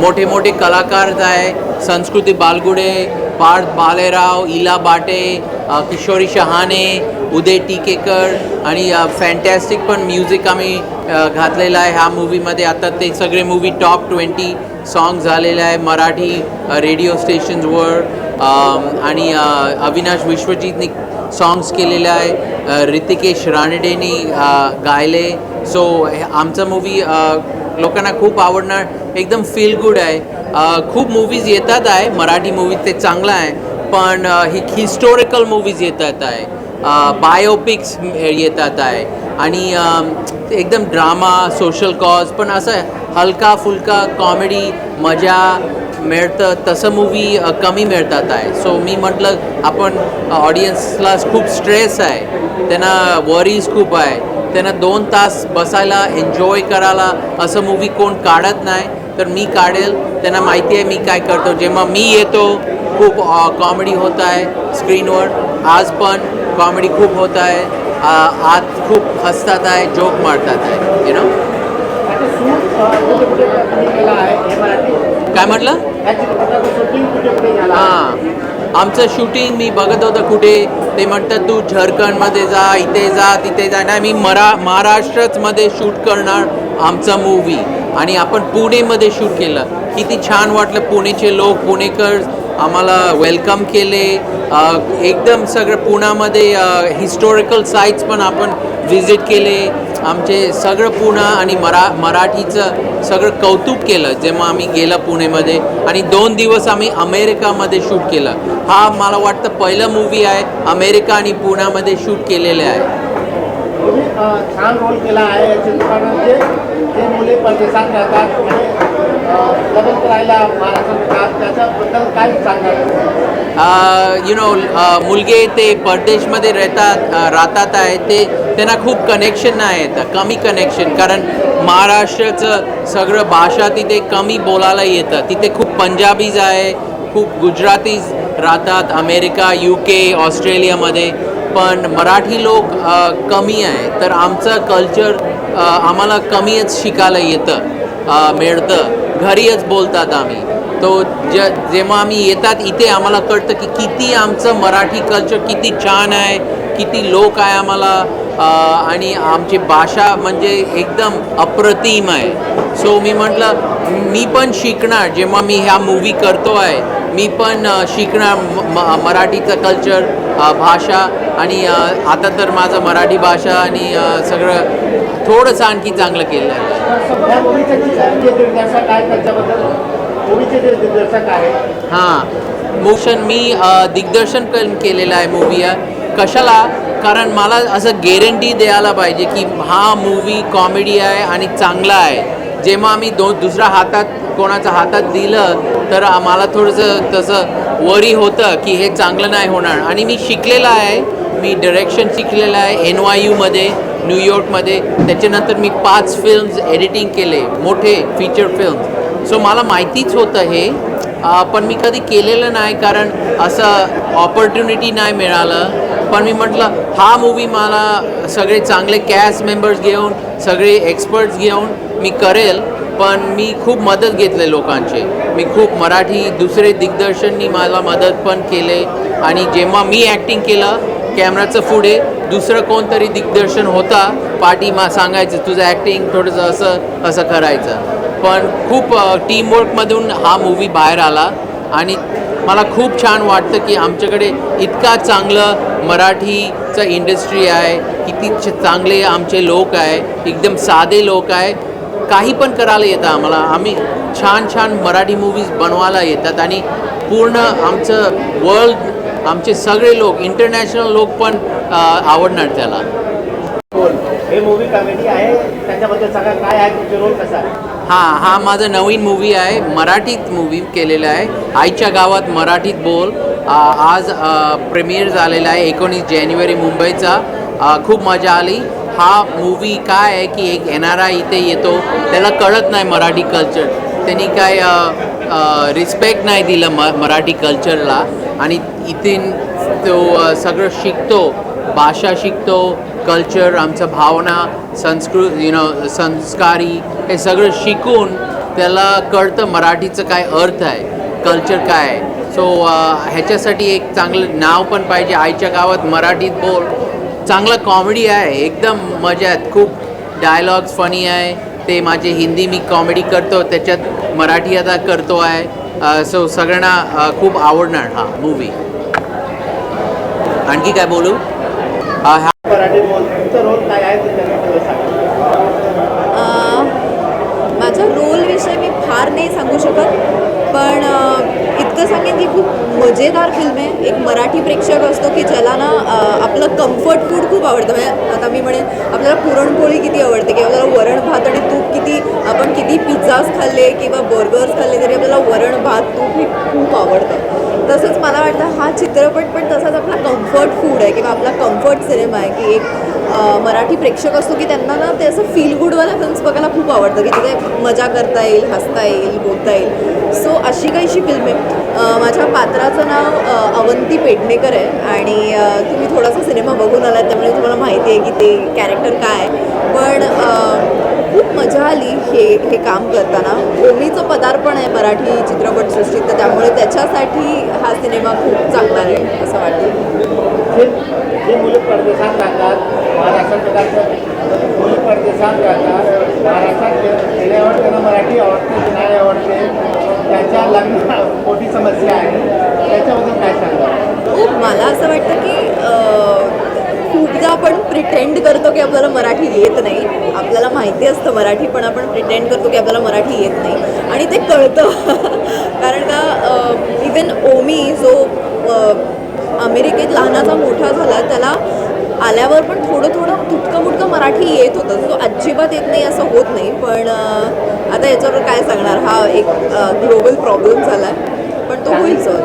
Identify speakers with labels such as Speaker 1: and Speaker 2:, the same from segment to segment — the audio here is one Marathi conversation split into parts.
Speaker 1: मोठे मोठे कलाकार आहे संस्कृती बालगुडे पार्थ बालेराव इला बाटे किशोरी शहाणे उदय टिकेकर आणि फॅन्टॅस्टिक पण म्युझिक आम्ही घातलेलं आहे. ह्या मूवीमध्ये आता ते सगळे मूवी टॉप ट्वेंटी सॉन्ग झालेलं आहे. मराठी रेडिओ स्टेशन्सवर आणि अविनाश विश्वजितनी सॉंग्स केलेले आहे. ऋतिकेश रानडेनी गायले. सो आमचा मूवी लोकांना खूप आवडणार. एकदम फील गुड आहे. खूप मूवीज येतात आहे. मराठी मूवीज ते चांगलं आहे. पण अ, ही हिस्टोरिकल मूवीज येतात आहे. बायोपिक्स येतात आहे. आणि एकदम ड्रामा सोशल कॉज पण असं हलका फुलका कॉमेडी मजा मिळतं तसं मूवी कमी मिळतात आहे. सो मी म्हटलं आपण ऑडियन्सला खूप स्ट्रेस आहे. त्यांना वरीज खूप आहे. त्यांना दोन तास बसायला एन्जॉय करायला असं मूवी कोण काढत नाही. तर मी काढेल. त्यांना माहिती आहे मी काय करतो. जेव्हा मी येतो खूप कॉमेडी होत आहे स्क्रीनवर आज पण कॉमेडी खूप होत आहे. आ, आत खूप हसतात आहे जोक मारतात आहे यु नो काय म्हटलं? हां. आमचं शूटिंग मी बघत होतं कुठे. ते म्हणतात तू झारखंडमध्ये जा इथे जा तिथे जा. नाही मी मरा महाराष्ट्रचमध्ये शूट करणार आमचा मूवी आणि आपण पुणेमध्ये शूट केलं. किती छान वाटलं पुणेचे लोक पुणेकर आम्हाला वेलकम केले. एकदम सगळं पुण्यामध्ये हिस्टॉरिकल साईट्स पण आपण व्हिजिट केले. आमचे सगळं पुणे आणि मरा मराठीचं सगळं कौतुक केलं जेव्हा आम्ही गेलं पुणेमध्ये. आणि दोन दिवस आम्ही अमेरिकामध्ये शूट केलं. हा मला वाटतं पहिलं मूवी आहे अमेरिका आणि पुण्यामध्ये शूट केलेलं आहे.
Speaker 2: तुम्ही छान रोल केला आहे या चित्रपटामध्ये. जे मुले परदेशात राहतात आणि अ, करायला महाराष्ट्रात त्याच्याबद्दल काय सांगणार
Speaker 1: यु नो मुलगे ते परदेशमध्ये राहतात राहतात आहे ते त्यांना खूप कनेक्शन नाही येतं कमी कनेक्शन कारण महाराष्ट्राचं सगळं भाषा तिथे कमी बोलायला येतं. तिथे खूप पंजाबीज आहे खूप गुजरातीज राहतात अमेरिका यू के ऑस्ट्रेलियामध्ये. पण मराठी लोक कमी आहे. तर आमचं कल्चर आम्हाला कमीच शिकायला येतं मिळतं. घरीच बोलतात आम्ही. तो ज जेव्हा आम्ही येतात इथे आम्हाला कळतं की किती आमचं मराठी कल्चर किती छान आहे किती लोक आहे आम्हाला आणि आमची भाषा म्हणजे एकदम अप्रतिम आहे. सो मी म्हटलं मी पण शिकणार. जेव्हा मी ह्या मूवी करतो आहे मी पण शिकणार म- मराठीचं कल्चर भाषा. आणि आता तर माझं मराठी भाषा आणि सगळं थोडंसं आणखी चांगलं केलं आहे. हां. मोशन मी दिग्दर्शन पण केलेलं आहे मूवी कशाला? कारण मला असं गॅरंटी द्यायला पाहिजे की हा मूवी कॉमेडी आहे आणि चांगला आहे. जेव्हा आम्ही दो दुसऱ्या हातात कोणाच्या हातात दिलं तर आम्हाला थोडंसं तसं वरी होतं की हे चांगलं नाही होणार. आणि मी शिकलेलं आहे मी डिरेक्शन शिकलेलं आहे एन वाय यूमध्ये न्यूयॉर्कमध्ये त्याच्यानंतर मी पाच फिल्म्स एडिटिंग केले मोठे फीचर फिल्म्स सो मला माहितीच होतं हे. पण मी कधी केलेलं नाही कारण असं ऑपॉर्च्युनिटी नाही मिळालं. पण मी म्हटलं हा मूवी मला सगळे चांगले कॅस्ट मेंबर्स घेऊन सगळे एक्सपर्ट्स घेऊन मी करेल. पण मी खूप मदत घेतले लोकांचे. मी खूप मराठी दुसरे दिग्दर्शननी मला मदत पण केले. आणि जेव्हा मी ॲक्टिंग केलं कॅमेराचं पुढे दुसरं कोणतरी दिग्दर्शन होता. पाठी मा सांगायचं तुझं ॲक्टिंग थोडंसं असं असं करायचं. पण खूप टीमवर्कमधून हा मूवी बाहेर आला. आणि मला खूप छान वाटतं की आमच्याकडे इतका चांगलं मराठीचं इंडस्ट्री आहे. किती चांगले आमचे लोक आहे. एकदम साधे लोक आहे. काही पण करायला येतं आम्हाला. आम्ही छान छान मराठी मूवीज बनवायला येतात. आणि पूर्ण आमचं वर्ल्ड आमचे सगळे लोक इंटरनॅशनल लोक पण आवडणार त्याला.
Speaker 2: हे मूवी कॉमेडी आहे? त्याच्याबद्दल सगळं काय आहे? तुमचे रोल कसा
Speaker 1: हां हा माझा नवीन मूवी आहे मराठीत मूवी केलेला आहे. आईच्या गावात मराठीत बोल. आ, आज प्रीमियर झालेला आहे एकोणीस जानेवारी मुंबईचा. खूप मजा आली. हा मूवी काय आहे की एक एन आर आय इथे येतो. त्याला कळत नाही मराठी कल्चर त्यांनी काय रिस्पेक्ट नाही दिलं म मराठी कल्चरला आणि इथून तो सगळं शिकतो. भाषा शिकतो कल्चर आमचं भावना संस्कृत यु नो संस्कारी हे सगळं शिकून त्याला कळतं मराठीचं काय अर्थ आहे कल्चर काय आहे. सो ह्याच्यासाठी एक चांगलं नाव पण पाहिजे. आईच्या गावात मराठीत बोल. चांगलं कॉमेडी आहे. एकदम मजा आहेत खूप डायलॉग्स फनी आहे. ते माझे हिंदी मी कॉमेडी करतो. त्याच्यात मराठी आता करतो आहे. सो सगळ्यांना खूप आवडणार हा मूवी आणखी काय बोलू? हा
Speaker 2: मराठी रोल तुमचा रोल काय आहे ते त्यांनी सांगा.
Speaker 3: अं, माझ्या रोलविषयी मी फार नाही सांगू शकत पण इतकं सांगेन की खूप मजेदार फिल्म आहे. एक मराठी प्रेक्षक असतो की ज्याला ना आपलं कम्फर्ट फूड खूप आवडतं. म्हणजे आता मी म्हणेन आपल्याला पुरणपोळी किती आवडते किंवा आपल्याला वरण भात आणि किती आपण किती पिझ्झाज खाल्ले किंवा बर्गर्स खाल्ले तरी आपल्याला वरण भात तूप हे खूप आवडतं. तसंच मला वाटतं हा चित्रपट पण तसाच आपला कम्फर्ट फूड आहे किंवा आपला कम्फर्ट सिनेमा आहे की एक मराठी प्रेक्षक असतो की त्यांना ना ते असं फील गुडवाल्या फिल्म्स बघायला खूप आवडतं की तिथे मजा करता येईल हसता येईल बोलता येईल. सो अशी काहीशी फिल्म आहे माझ्या पात्राचं नाव अवंती पेडणेकर आहे आणि तुम्ही थोडासा सिनेमा बघून आलात त्यामुळे तुम्हाला माहिती आहे की ते कॅरेक्टर काय आहे. पण खूप मजा आली हे हे काम करताना. ओमीचं पदार्पण आहे मराठी चित्रपटसृष्टीत तर त्यामुळे त्याच्यासाठी हा सिनेमा खूप चांगला आहे असं वाटतं.
Speaker 2: परदेशात राहतात महाराष्ट्रात परदेशात राहतात महाराष्ट्रात गेल्यावर त्यांना मराठी आवडते नाही आवडते. त्यांच्या लग्न मोठी समस्या आहे. त्याच्याबद्दल काय सांगा
Speaker 3: खूप मला असं वाटतं प्रिटेंड करतो की आपल्याला मराठी येत नाही. आपल्याला माहिती असतं मराठी पण आपण प्रिटेंड करतो की आपल्याला मराठी येत नाही. आणि ते कळतं. कारण का इवन ओमी जो अमेरिकेत लहानाचा मोठा झाला त्याला आल्यावर पण थोडं थोडं तुटकं मुटकं मराठी येत होतं. तो अजिबात येत नाही असं होत नाही. पण आता याच्यावर काय सांगणार? हा एक ग्लोबल प्रॉब्लेम झाला आहे पण तो होईल सर.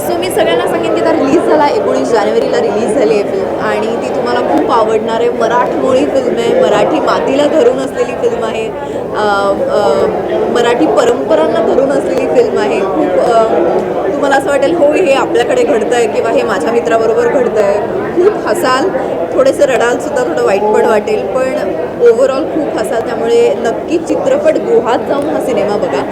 Speaker 3: सो मी सगळ्यांना सांगेन की आता रिलीज झाला एकोणीस जानेवारीला रिलीज झाली आहे फिल्म आणि ती तुम्हाला खूप आवडणार आहे. मराठमोळी फिल्म आहे. मराठी मातीला धरून असलेली फिल्म आहे. मराठी परंपरांना धरून असलेली फिल्म आहे. खूप तुम्हाला असं वाटेल हो हे आपल्याकडे घडतं आहे किंवा हे माझ्या मित्राबरोबर घडतं आहे खूप हसाल. थोडेसे रडालसुद्धा थोडं वाईट पण वाटेल. पण ओव्हरऑल खूप असा त्यामुळे नक्की चित्रपटगृहात जाऊन हा सिनेमा बघा.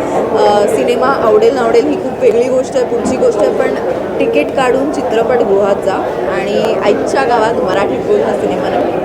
Speaker 3: सिनेमा आवडेल नावडेल ही खूप वेगळी गोष्ट आहे पुढची गोष्ट आहे पण तिकीट काढून चित्रपटगृहात जा. आणि आईच्या गावात मराठीत बोल हा सिनेमा नक्की